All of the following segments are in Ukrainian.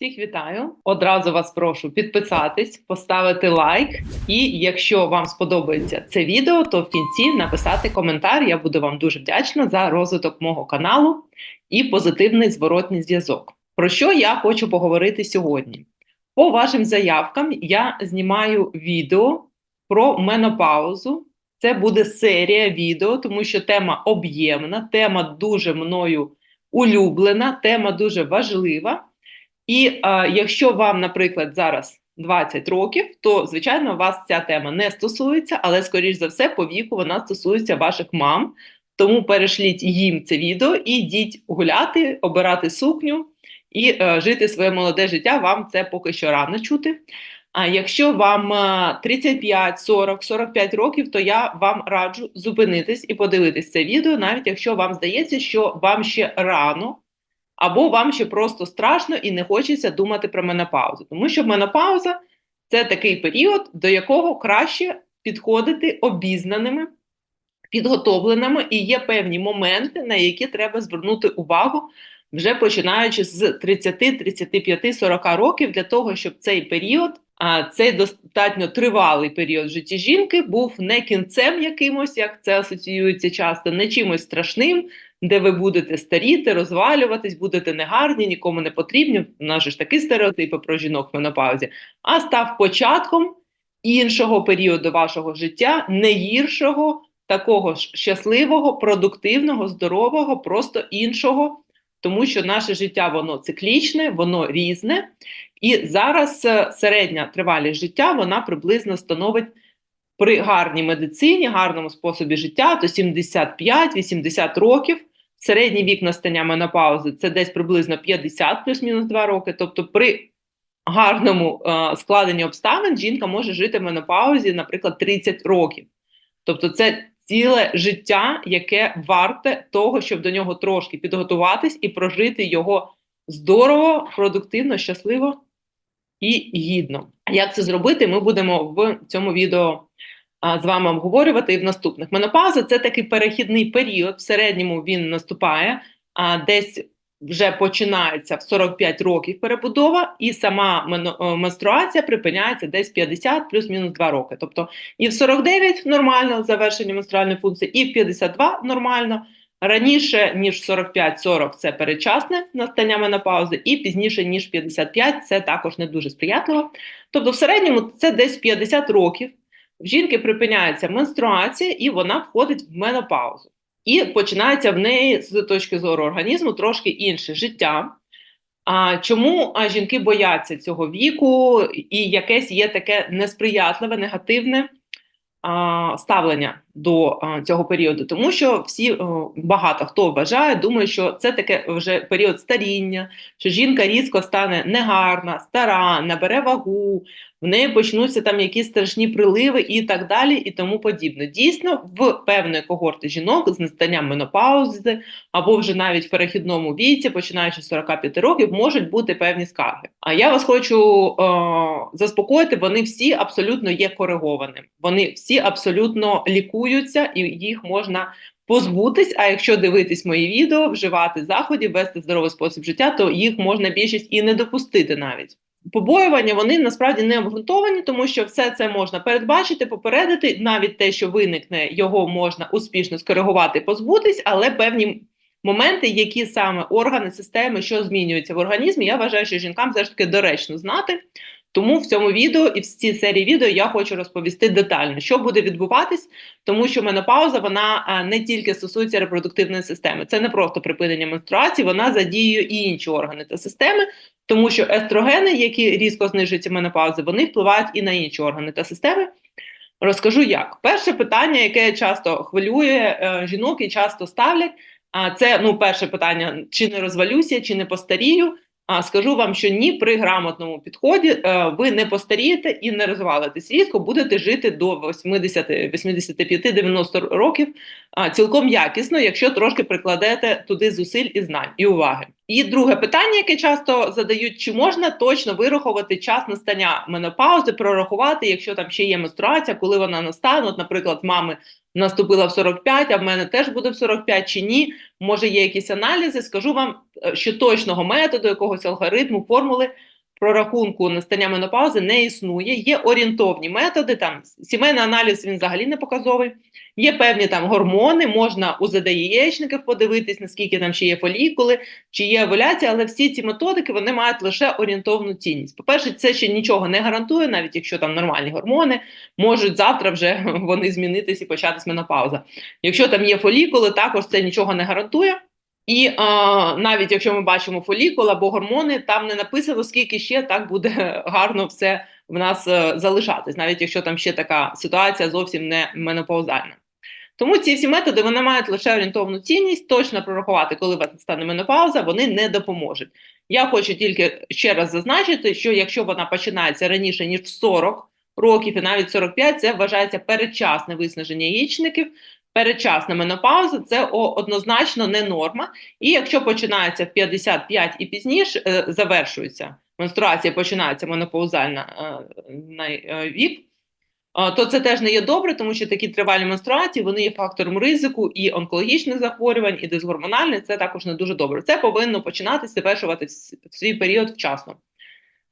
Всіх вітаю. Одразу вас прошу підписатись, поставити лайк. І якщо вам сподобається це відео, то в кінці написати коментар. Я буду вам дуже вдячна за розвиток мого каналу і позитивний зворотний зв'язок. Про що я хочу поговорити сьогодні? По вашим заявкам я знімаю відео про менопаузу. Це буде серія відео, тому що тема об'ємна, тема дуже мною улюблена, тема дуже важлива. І а, якщо вам, наприклад, зараз 20 років, то звичайно вас ця тема не стосується, але скоріш за все, по віку вона стосується ваших мам. Тому перешліть їм це відео і йдіть гуляти, обирати сукню і е, жити своє молоде життя. Вам це поки що рано чути. А якщо вам е, 35, 40, 45 років, то я вам раджу зупинитись і подивитись це відео, навіть якщо вам здається, що вам ще рано або вам ще просто страшно і не хочеться думати про менопаузу. Тому що менопауза це такий період, до якого краще підходити обізнаними, підготовленими, і є певні моменти, на які треба звернути увагу, вже починаючи з 30, 35, 40 років, для того, щоб цей період. А цей достатньо тривалий період в житті жінки був не кінцем якимось, як це асоціюється часто, не чимось страшним, де ви будете старіти, розвалюватись, будете негарні, нікому не потрібні. У нас же ж такі стереотипи про жінок в менопаузі, а став початком іншого періоду вашого життя, не гіршого, такого ж щасливого, продуктивного, здорового, просто іншого. Тому що наше життя воно циклічне, воно різне, і зараз е, середня тривалість життя вона приблизно становить при гарній медицині, гарному способі життя, то 75-80 років. Середній вік настання менопаузи це десь приблизно 50 плюс-мінус 2 роки. Тобто, при гарному е, складенні обставин жінка може жити в менопаузі, наприклад, 30 років. Тобто, це ціле життя, яке варте того, щоб до нього трошки підготуватись і прожити його здорово, продуктивно, щасливо і гідно. Як це зробити, ми будемо в цьому відео а, з вами обговорювати і в наступних. Менопауза це такий перехідний період. В середньому він наступає а, десь. Вже починається в 45 років перебудова, і сама е, менструація припиняється десь 50 плюс-мінус 2 роки. Тобто і в 49 нормально завершення менструальної функції, і в 52 нормально. Раніше ніж 45-40 це передчасне настання менопаузи, і пізніше ніж 55 це також не дуже сприятливо. Тобто, в середньому це десь 50 років. В жінки припиняється менструація, і вона входить в менопаузу. І починається в неї з точки зору організму трошки інше життя. А чому а, жінки бояться цього віку, і якесь є таке несприятливе, негативне а, ставлення до а, цього періоду? Тому що всі о, багато хто вважає, думає, що це таке вже період старіння, що жінка різко стане негарна, стара, набере вагу, в неї почнуться там якісь страшні приливи і так далі, і тому подібне. Дійсно, в певної когорти жінок з настанням менопаузи або вже навіть в перехідному віці, починаючи з 45 років, можуть бути певні скарги. А я вас хочу е, заспокоїти, вони всі абсолютно є коригованими. Вони всі абсолютно лікуються і їх можна. Позбутись, а якщо дивитись мої відео, вживати заходів, вести здоровий спосіб життя, то їх можна більшість і не допустити навіть побоювання вони насправді не обґрунтовані, тому що все це можна передбачити, попередити. Навіть те, що виникне, його можна успішно скоригувати, позбутись, але певні моменти, які саме органи, системи, що змінюються в організмі, я вважаю, що жінкам все ж таки доречно знати. Тому в цьому відео і в цій серії відео я хочу розповісти детально, що буде відбуватись, тому що менопауза вона не тільки стосується репродуктивної системи, це не просто припинення менструації, вона задіює і інші органи та системи, тому що естрогени, які різко знижуються менопаузи, вони впливають і на інші органи та системи. Розкажу як. Перше питання, яке часто хвилює е, жінок і часто ставлять, а це ну перше питання: чи не розвалюся, чи не постарію. А скажу вам, що ні, при грамотному підході е, ви не постарієте і не розвалитесь різко, будете жити до 80, 85, 90 років цілком якісно, якщо трошки прикладете туди зусиль і знань і уваги. І друге питання, яке часто задають: чи можна точно вирахувати час настання менопаузи, прорахувати, якщо там ще є менструація, коли вона настане? От, наприклад, мами наступила в 45, а в мене теж буде в 45 чи ні. Може, є якісь аналізи. Скажу вам, е, що точного методу, якогось алгоритму, формули прорахунку настання менопаузи не існує. Є орієнтовні методи. Там сімейний аналіз він взагалі не показовий. Є певні там гормони, можна УЗД яєчників подивитись, наскільки там ще є фолікули, чи є овуляція, але всі ці методики вони мають лише орієнтовну цінність. По-перше, це ще нічого не гарантує, навіть якщо там нормальні гормони, можуть завтра вже вони змінитись і початись менопауза. Якщо там є фолікули, також це нічого не гарантує. І а, навіть якщо ми бачимо фолікул або гормони, там не написано, скільки ще так буде гарно все в нас е, залишатись, навіть якщо там ще така ситуація зовсім не менопаузальна. Тому ці всі методи вони мають лише орієнтовну цінність, точно прорахувати, коли вас стане менопауза, вони не допоможуть. Я хочу тільки ще раз зазначити, що якщо вона починається раніше ніж в 40 років, і навіть 45, це вважається передчасне виснаження яєчників. Передчасна менопауза це однозначно не норма. І якщо починається в 55 і пізніше, е, завершується менструація, починається менопаузальна е, е, вік, то це теж не є добре, тому що такі тривалі менструації вони є фактором ризику і онкологічних захворювань, і дисгормональних. Це також не дуже добре. Це повинно починатися завершувати в свій період вчасно.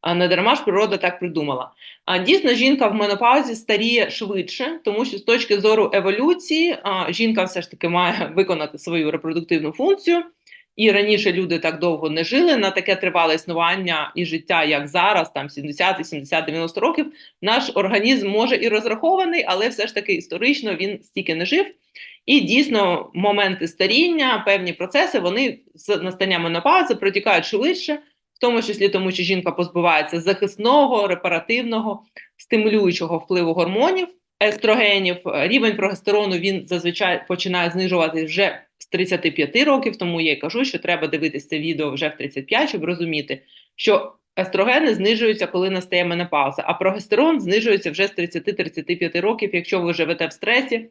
Не дарма ж природа так придумала. А дійсно, жінка в менопаузі старіє швидше, тому що з точки зору еволюції жінка все ж таки має виконати свою репродуктивну функцію. І раніше люди так довго не жили на таке тривале існування і життя, як зараз, там 70, 80, 90 років. Наш організм може і розрахований, але все ж таки історично він стільки не жив. І дійсно, моменти старіння, певні процеси, вони з настанням менопаузи протікають швидше, в тому числі тому, що жінка позбувається захисного, репаративного, стимулюючого впливу гормонів, естрогенів. Рівень прогестерону він зазвичай починає знижувати вже з 35 років, тому я й кажу, що треба дивитися це відео вже в 35, щоб розуміти, що естрогени знижуються, коли настає менопауза, а прогестерон знижується вже з 30-35 років. Якщо ви живете в стресі,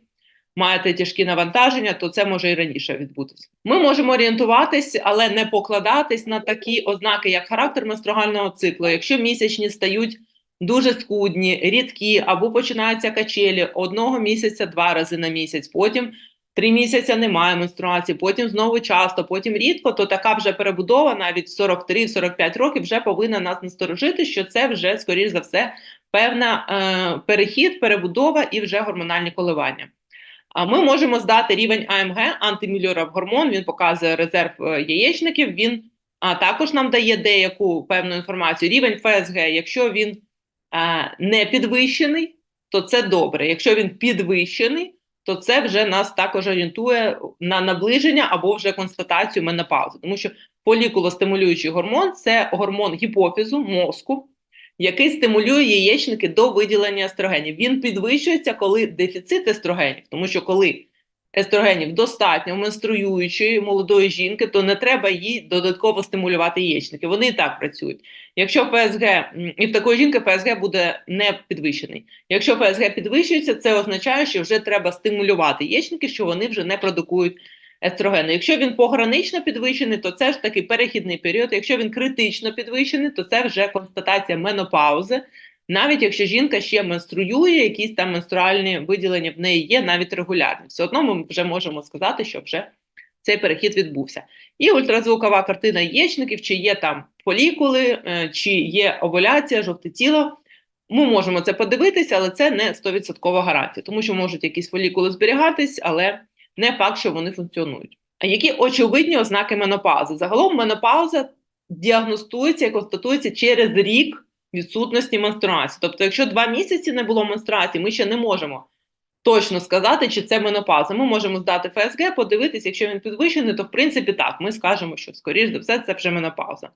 маєте тяжкі навантаження, то це може і раніше відбутися. Ми можемо орієнтуватись, але не покладатись на такі ознаки, як характер менстругального циклу. Якщо місячні стають дуже скудні, рідкі або починаються качелі одного місяця два рази на місяць, потім три місяці немає менструації, потім знову часто, потім рідко, то така вже перебудова навіть 43-45 років вже повинна нас насторожити, що це вже, скоріш за все, певна е, перехід, перебудова і вже гормональні коливання. Ми можемо здати рівень АМГ, антимюллеров гормон, він показує резерв е, яєчників, він а, також нам дає деяку певну інформацію. Рівень ФСГ, якщо він а, не підвищений, то це добре. Якщо він підвищений, то це вже нас також орієнтує на наближення або вже констатацію менопаузи. Тому що полікулостимулюючий гормон це гормон гіпофізу, мозку, який стимулює яєчники до виділення естрогенів. Він підвищується, коли дефіцит естрогенів, тому що коли естрогенів достатньо менструюючої молодої жінки, то не треба їй додатково стимулювати яєчники. Вони і так працюють. Якщо ФСГ і в такої жінки ФСГ буде не підвищений. Якщо ФСГ підвищується, це означає, що вже треба стимулювати яєчники, що вони вже не продукують естрогени. Якщо він погранично підвищений, то це ж такий перехідний період. Якщо він критично підвищений, то це вже констатація менопаузи. Навіть якщо жінка ще менструює, якісь там менструальні виділення в неї є, навіть регулярні. Все одно ми вже можемо сказати, що вже цей перехід відбувся. І ультразвукова картина яєчників, чи є там фолікули, е, чи є овуляція, жовте тіло. Ми можемо це подивитися, але це не 100% гарантія, тому що можуть якісь фолікули зберігатись, але не факт, що вони функціонують. А які очевидні ознаки менопаузи? Загалом менопауза діагностується і констатується через рік відсутності менструації. Тобто, якщо два місяці не було менструації, ми ще не можемо точно сказати, чи це менопауза. Ми можемо здати ФСГ, подивитися, якщо він підвищений, то в принципі так, ми скажемо, що скоріш за все це вже менопауза.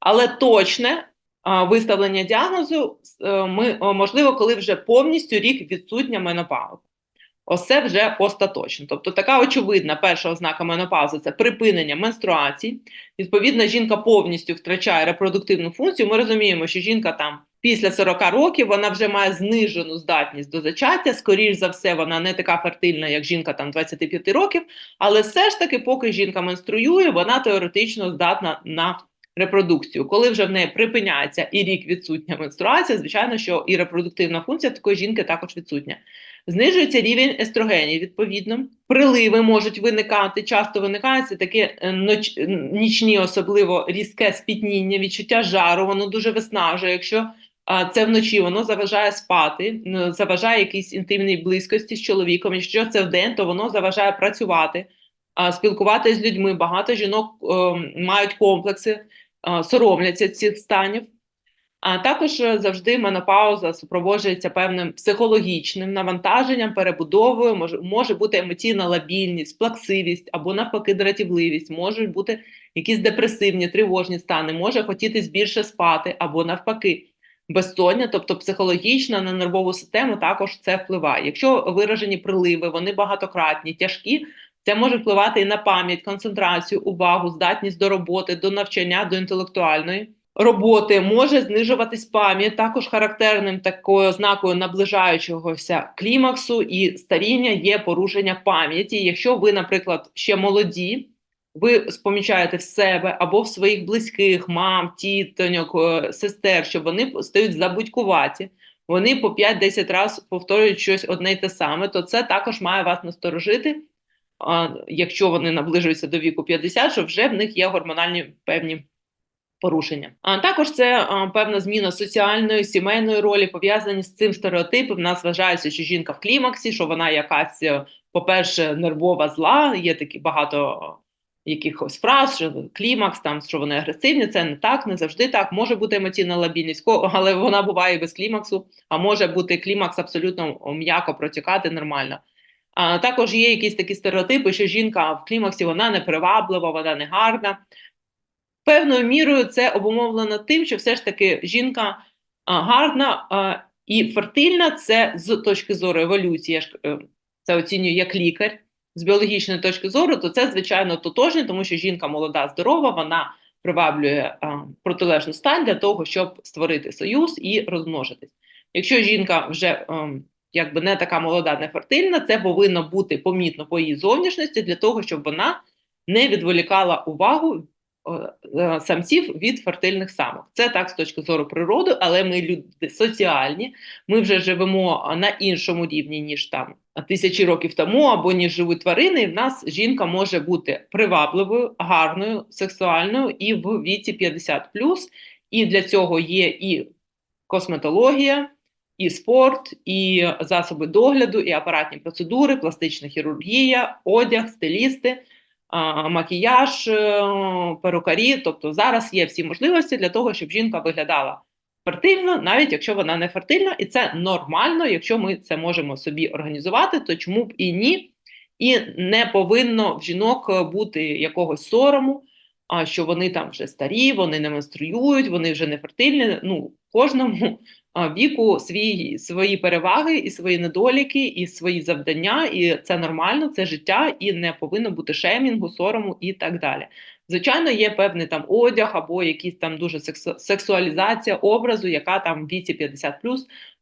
Але точне виставлення діагнозу е, ми можливо, коли вже повністю рік відсутня менопауза. Ось це вже остаточно. Тобто така очевидна перша ознака менопаузи це припинення менструацій. Відповідно, жінка повністю втрачає репродуктивну функцію. Ми розуміємо, що жінка там після 40 років вона вже має знижену здатність до зачаття. Скоріш за все, вона не така фертильна, як жінка там 25 років, але все ж таки, поки жінка менструює, вона теоретично здатна на репродукцію. Коли вже в неї припиняється і рік відсутня менструація, звичайно, що і репродуктивна функція такої жінки також відсутня. Знижується рівень естрогенів, відповідно. Приливи можуть виникати, часто виникають це таке е, ноч... нічні, особливо різке спітніння, відчуття жару, воно дуже виснажує. Якщо це вночі, воно заважає спати, заважає якійсь інтимній близькості з чоловіком. Якщо це вдень, то воно заважає працювати, спілкуватися з людьми. Багато жінок мають комплекси, соромляться цих станів. А також е, завжди менопауза супроводжується певним психологічним навантаженням, перебудовою, може, може бути емоційна лабільність, плаксивість або навпаки дратівливість, можуть бути якісь депресивні, тривожні стани, може хотітись більше спати або навпаки. Безсоння, тобто психологічно на нервову систему, також це впливає. Якщо виражені приливи, вони багатократні, тяжкі, це може впливати і на пам'ять, концентрацію, увагу, здатність до роботи, до навчання, до інтелектуальної роботи може знижуватись пам'ять, також характерним такою ознакою наближаючогося клімаксу і старіння є порушення пам'яті. Якщо ви, наприклад, ще молоді, ви спомічаєте в себе або в своїх близьких, мам, тітоньок, е, сестер, що вони стають забудькуваті, вони по 5-10 разів повторюють щось одне й те саме, то це також має вас насторожити. Якщо вони наближуються до віку 50, що вже в них є гормональні певні порушення. А також це а, певна зміна соціальної сімейної ролі пов'язані з цим стереотипом. Нас вважається, що жінка в клімаксі, що вона якась, е, по-перше, нервова зла. Є такі багато е, якихось фраз, що клімакс, там що вони агресивні. Це не так, не завжди так. Може бути емоційна лабільність, але вона буває без клімаксу. А може бути клімакс абсолютно м'яко протікати нормально. А також є якісь такі стереотипи, що жінка в клімаксі вона не приваблива, вона не гарна. Певною мірою це обумовлено тим, що все ж таки жінка а, гарна а, і фертильна це з точки зору еволюції, я ж е, це оцінюю як лікар. З біологічної точки зору, то це звичайно тотожне, тому що жінка молода, здорова, вона приваблює а, протилежну стань для того, щоб створити союз і розмножитись. Якщо жінка вже ем, якби не така молода, не фертильна, це повинно бути помітно по її зовнішності для того, щоб вона не відволікала увагу е, е, самців від фертильних самок. Це так з точки зору природи, але ми люди соціальні, ми вже живемо на іншому рівні, ніж там тисячі років тому, або ніж живуть тварини. І в нас жінка може бути привабливою, гарною, сексуальною і в віці 50+. І для цього є і косметологія, і спорт, і засоби догляду, і апаратні процедури, пластична хірургія, одяг, стилісти, макіяж, е, перукарі. Тобто зараз є всі можливості для того, щоб жінка виглядала фертильно, навіть якщо вона не фертильна, і це нормально, якщо ми це можемо собі організувати, то чому б і ні? І не повинно в жінок е, бути якогось сорому, що вони там вже старі, вони не менструюють, вони вже не фертильні. Ну, кожному віку свої, свої переваги і свої недоліки, і свої завдання, і це нормально, це життя, і не повинно бути шеймінгу, сорому і так далі. Звичайно, є певний там одяг або якісь там дуже сексу, сексуалізація образу, яка там в віці 50+,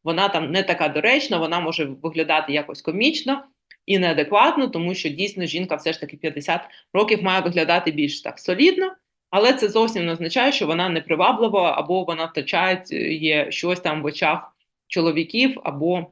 вона там не така доречна, вона може виглядати якось комічно і неадекватно, тому що дійсно жінка все ж таки 50 років має виглядати більш так солідно, але це зовсім не означає, що вона не приваблива або вона втрачає є щось там в очах чоловіків або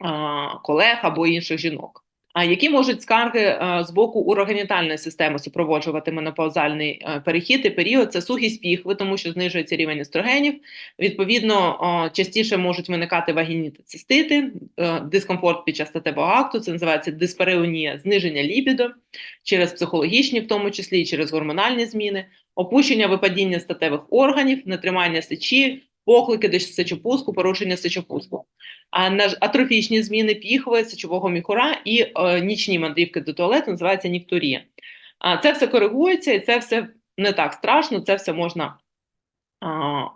а, колег або інших жінок. Які можуть скарги е, з боку урогенітальної системи супроводжувати менопаузальний е, перехід і період? Це сухість піхви, тому що знижується рівень естрогенів. Відповідно, частіше можуть виникати вагінні та цистити, е, дискомфорт під час статевого акту. Це називається диспареонія, зниження лібідо через психологічні, в тому числі і через гормональні зміни, опущення випадіння статевих органів, нетримання сечі, поклики до сечопуску, порушення сечопуску а на атрофічні зміни піхви, сечового міхура і е, нічні мандрівки до туалету називається нікторія. А це все коригується, і це все не так страшно, це все можна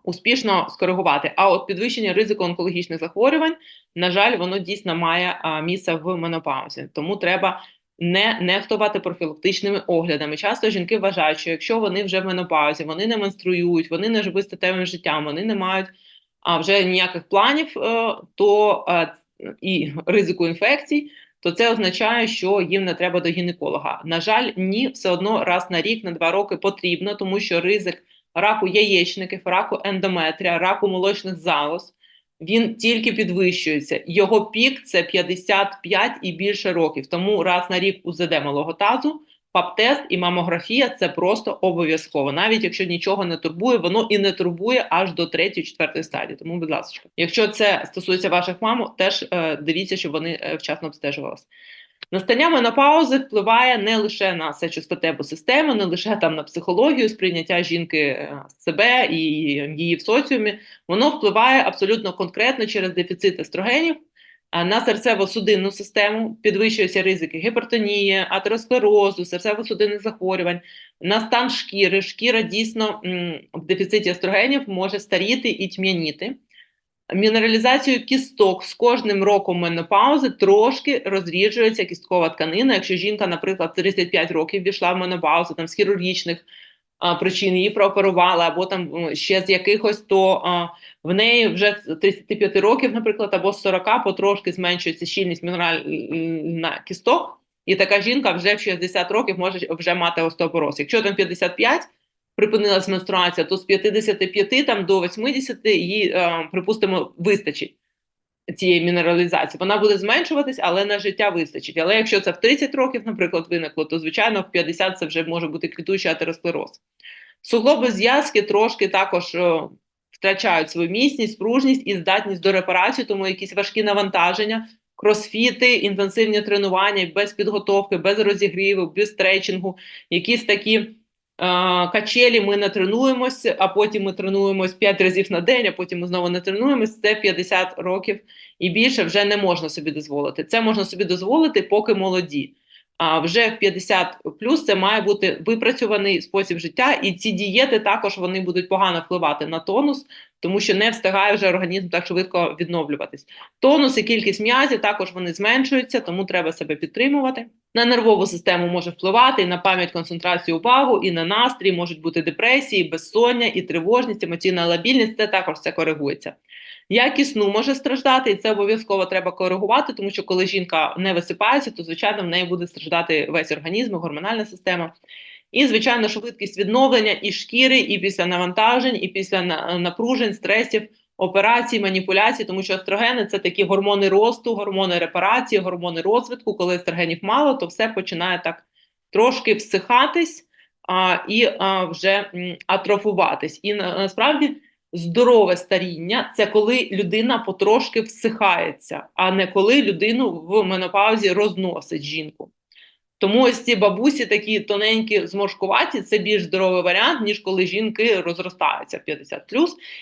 успішно скоригувати. А от підвищення ризику онкологічних захворювань, на жаль, воно дійсно має місце в менопаузі. Тому треба не нехтувати профілактичними оглядами. Часто жінки вважають, що якщо вони вже в менопаузі, вони не менструюють, вони не живуть статевим життям, вони не мають а вже ніяких планів, е, то е, і ризику інфекцій, то це означає, що їм не треба до гінеколога. На жаль, ні, все одно раз на рік, на два роки потрібно, тому що ризик раку яєчників, раку ендометрія, раку молочних залоз. Він тільки підвищується. Його пік це 55 і більше років. Тому раз на рік УЗД малого тазу, ПАП-тест і мамографія це просто обов'язково. Навіть якщо нічого не турбує, воно і не турбує аж до 3-4 стадії. Тому, будь ласка, якщо це стосується ваших мам, теж е, дивіться, щоб вони е, вчасно обстежувалися. Настання менопаузи впливає не лише на сечостатеву систему, не лише там на психологію, сприйняття жінки е, себе і її в соціумі. Воно впливає абсолютно конкретно через дефіцит естрогенів на серцево-судинну систему, підвищуються ризики гіпертонії, атеросклерозу, серцево-судинних захворювань, на стан шкіри. Шкіра дійсно в дефіциті естрогенів може старіти і тьмяніти. Мінералізацію кісток з кожним роком менопаузи трошки розріджується кісткова тканина. Якщо жінка, наприклад, в 35 років війшла в менопаузу там з хірургічних а, причин її прооперували, або там ще з якихось, то а, в неї вже з 35 років, наприклад, або з 40 потрошки зменшується щільність мінеральна кісток, і така жінка вже в 60 років може вже мати остеопороз. Якщо там 55, припинилась менструація, то з 55 там до 80 їй, е, припустимо, вистачить цієї мінералізації. Вона буде зменшуватись, але на життя вистачить. Але якщо це в 30 років, наприклад, виникло, то звичайно в 50 це вже може бути квітучий атеросклероз. Суглоби зв'язки трошки також о, е, втрачають свою міцність, пружність і здатність до репарації, тому якісь важкі навантаження, кросфіти, інтенсивні тренування без підготовки, без розігріву, без стретчингу, якісь такі. Качелі ми не тренуємося, а потім ми тренуємось 5 разів на день, а потім ми знову не тренуємось. Це 50 років і більше вже не можна собі дозволити. Це можна собі дозволити, поки молоді. А вже в 50 плюс це має бути випрацьований спосіб життя, і ці дієти також вони будуть погано впливати на тонус, тому що не встигає вже організм так швидко відновлюватись. Тонус і кількість м'язів також вони зменшуються, тому треба себе підтримувати. На нервову систему може впливати і на пам'ять, концентрацію, увагу, і на настрій можуть бути депресії, безсоння, і тривожність, емоційна лабільність. Це також все коригується. Якість сну може страждати, і це обов'язково треба коригувати, тому що коли жінка не висипається, то звичайно в неї буде страждати весь організм, гормональна система. І, звичайно, швидкість відновлення і шкіри, і після навантажень, і після напружень, стресів, операцій, маніпуляцій, тому що естрогени це такі гормони росту, гормони репарації, гормони розвитку. Коли естрогенів мало, то все починає так трошки всихатись а, і а, вже атрофуватись. І на, насправді здорове старіння це коли людина потрошки всихається, а не коли людину в менопаузі розносить жінку. Тому ось ці бабусі такі тоненькі, зморшкуваті, це більш здоровий варіант, ніж коли жінки розростаються в 50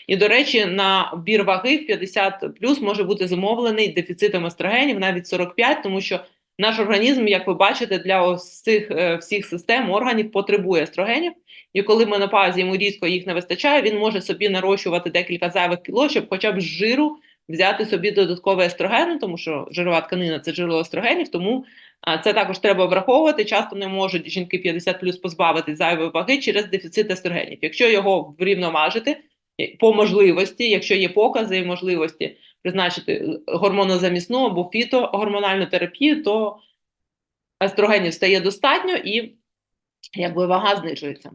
І, до речі, на бір ваги в 50 може бути замовлений дефіцитом естрогенів, навіть 45, тому що наш організм, як ви бачите, для ось цих е, всіх систем органів потребує естрогенів. І коли в менопаузі йому різко їх не вистачає, він може собі нарощувати декілька зайвих кіло, щоб хоча б з жиру взяти собі додаткове естрогени, тому що жирова тканина це джерело естрогенів, тому це також треба враховувати. Часто не можуть жінки 50 плюс позбавити зайвої ваги через дефіцит естрогенів. Якщо його врівноважити по можливості, якщо є покази і можливості призначити гормонозамісну або фітогормональну терапію, то естрогенів стає достатньо і якби вага знижується.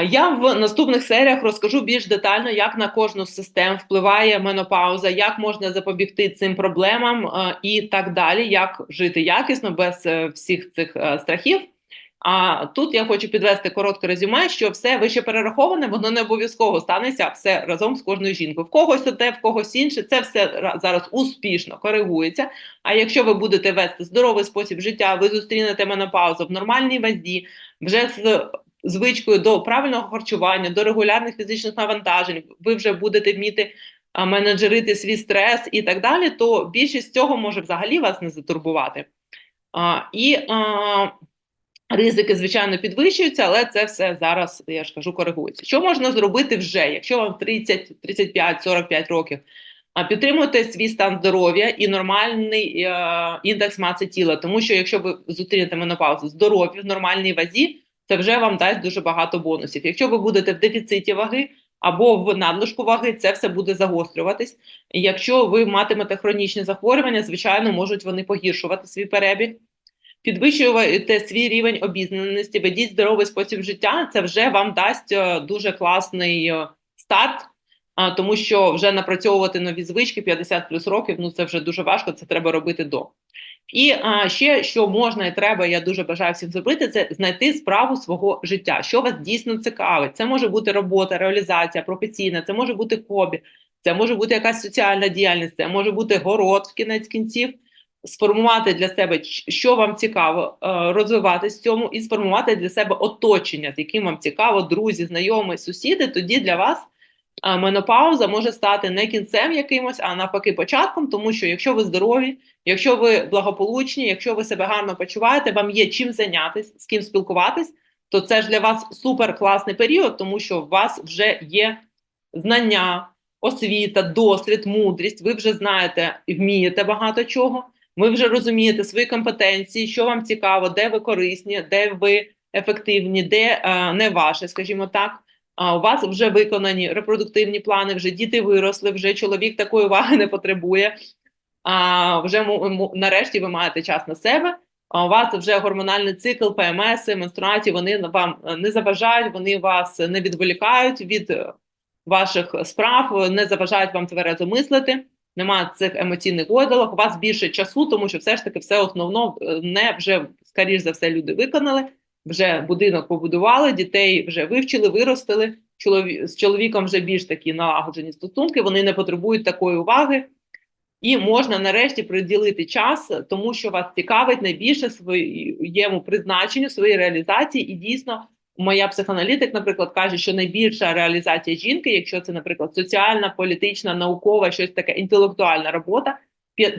Я в наступних серіях розкажу більш детально, як на кожну з систем впливає менопауза, як можна запобігти цим проблемам і так далі, як жити якісно без е, всіх цих е, страхів. А тут я хочу підвести коротке резюме, що все вище перераховане, воно не обов'язково станеться все разом з кожною жінкою. В когось одне, в когось інше, це все зараз успішно коригується. А якщо ви будете вести здоровий спосіб життя, ви зустрінете менопаузу в нормальній вазі, вже з звичкою до правильного харчування, до регулярних фізичних навантажень, ви вже будете вміти менеджерити свій стрес і так далі, то більшість цього може взагалі вас не затурбувати. А, І а, ризики, звичайно, підвищуються, але це все зараз, я ж кажу, коригується. Що можна зробити вже, якщо вам 30, 35, 45 років? А підтримуйте свій стан здоров'я і нормальний е, індекс маси тіла, тому що якщо ви зустрінете менопаузу здоров'я в нормальній вазі, це вже вам дасть дуже багато бонусів. Якщо ви будете в дефіциті ваги або в надлишку ваги, це все буде загострюватись. Якщо ви матимете хронічні захворювання, звичайно, можуть вони погіршувати свій перебіг. Підвищуєте свій рівень обізнаності, ведіть здоровий спосіб життя, це вже вам дасть е, дуже класний е, старт, тому що вже напрацьовувати нові звички 50 плюс років, ну це вже дуже важко, це треба робити до. І а, ще що можна і треба, я дуже бажаю всім зробити, це знайти справу свого життя, що вас дійсно цікавить. Це може бути робота, реалізація, професійна, це може бути хобі, це може бути якась соціальна діяльність, це може бути город в кінець кінців. Сформувати для себе, що вам цікаво, е, розвиватись в цьому, і сформувати для себе оточення, з яким вам цікаво, друзі, знайомі, сусіди. Тоді для вас менопауза може стати не кінцем якимось, а навпаки, початком, тому що якщо ви здорові, якщо ви благополучні, якщо ви себе гарно почуваєте, вам є чим зайнятися, з ким спілкуватись, то це ж для вас супер класний період, тому що у вас вже є знання, освіта, досвід, мудрість. Ви вже знаєте і вмієте багато чого. Ви вже розумієте свої компетенції, що вам цікаво, де ви корисні, де ви ефективні, де е, не ваше, скажімо так. А у вас вже виконані репродуктивні плани, вже діти виросли, вже чоловік такої уваги не потребує. А вже нарешті ви маєте час на себе. А у вас вже гормональний цикл, ПМС, менструації, вони вам не заважають, вони вас не відволікають від ваших справ, не заважають вам тверезо мислити. Немає цих емоційних гойдалок, у вас більше часу, тому що все ж таки все основно е, не вже скоріш за все люди виконали вже будинок побудували, дітей вже вивчили, виростили. Чолові... З чоловіком вже більш такі налагоджені стосунки, вони не потребують такої уваги. І можна нарешті приділити час, тому що вас цікавить найбільше своєму призначенню, своїй реалізації. І дійсно, моя психоаналітик, наприклад, каже, що найбільша реалізація жінки, якщо це, наприклад, соціальна, політична, наукова, щось таке інтелектуальна робота,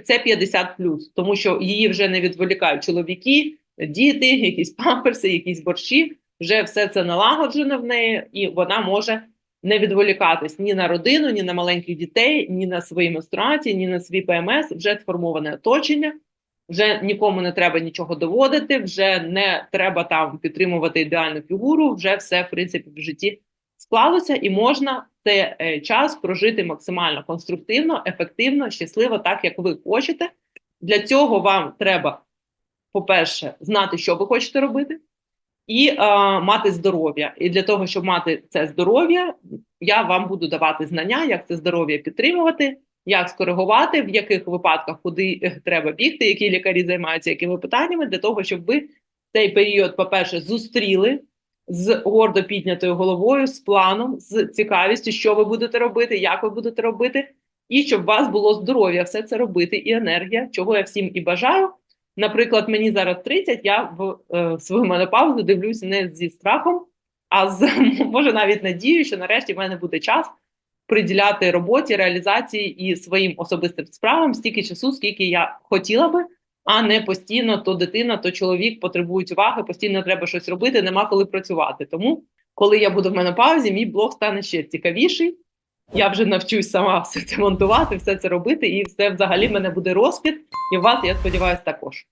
це 50 тому що її вже не відволікають чоловіки, діти, якісь памперси, якісь борщі. Вже все це налагоджено в неї, і вона може не відволікатись ні на родину, ні на маленьких дітей, ні на свої менструації, ні на свій ПМС. Вже сформоване оточення, вже нікому не треба нічого доводити, вже не треба там підтримувати ідеальну фігуру. Вже все в принципі в житті склалося, і можна цей е, час прожити максимально конструктивно, ефективно, щасливо, так як ви хочете. Для цього вам треба по-перше, знати, що ви хочете робити, і е, мати здоров'я. І для того, щоб мати це здоров'я, я вам буду давати знання, як це здоров'я підтримувати, як скоригувати, в яких випадках куди е, треба бігти, які лікарі займаються якими питаннями, для того, щоб ви цей період, по-перше, зустріли з гордо піднятою головою, з планом, з цікавістю, що ви будете робити, як ви будете робити, і щоб у вас було здоров'я все це робити, і енергія, чого я всім і бажаю. Наприклад, мені зараз 30, я в е, свою менопаузу дивлюся не зі страхом, а з може навіть надією, що нарешті в мене буде час приділяти роботі, реалізації і своїм особистим справам стільки часу, скільки я хотіла би, а не постійно то дитина, то чоловік потребують уваги, постійно треба щось робити, нема коли працювати. Тому, коли я буду в менопаузі, мій блог стане ще цікавіший. Я вже навчусь сама все це монтувати, все це робити, і все взагалі в мене буде розквіт. І у вас, я сподіваюся, також.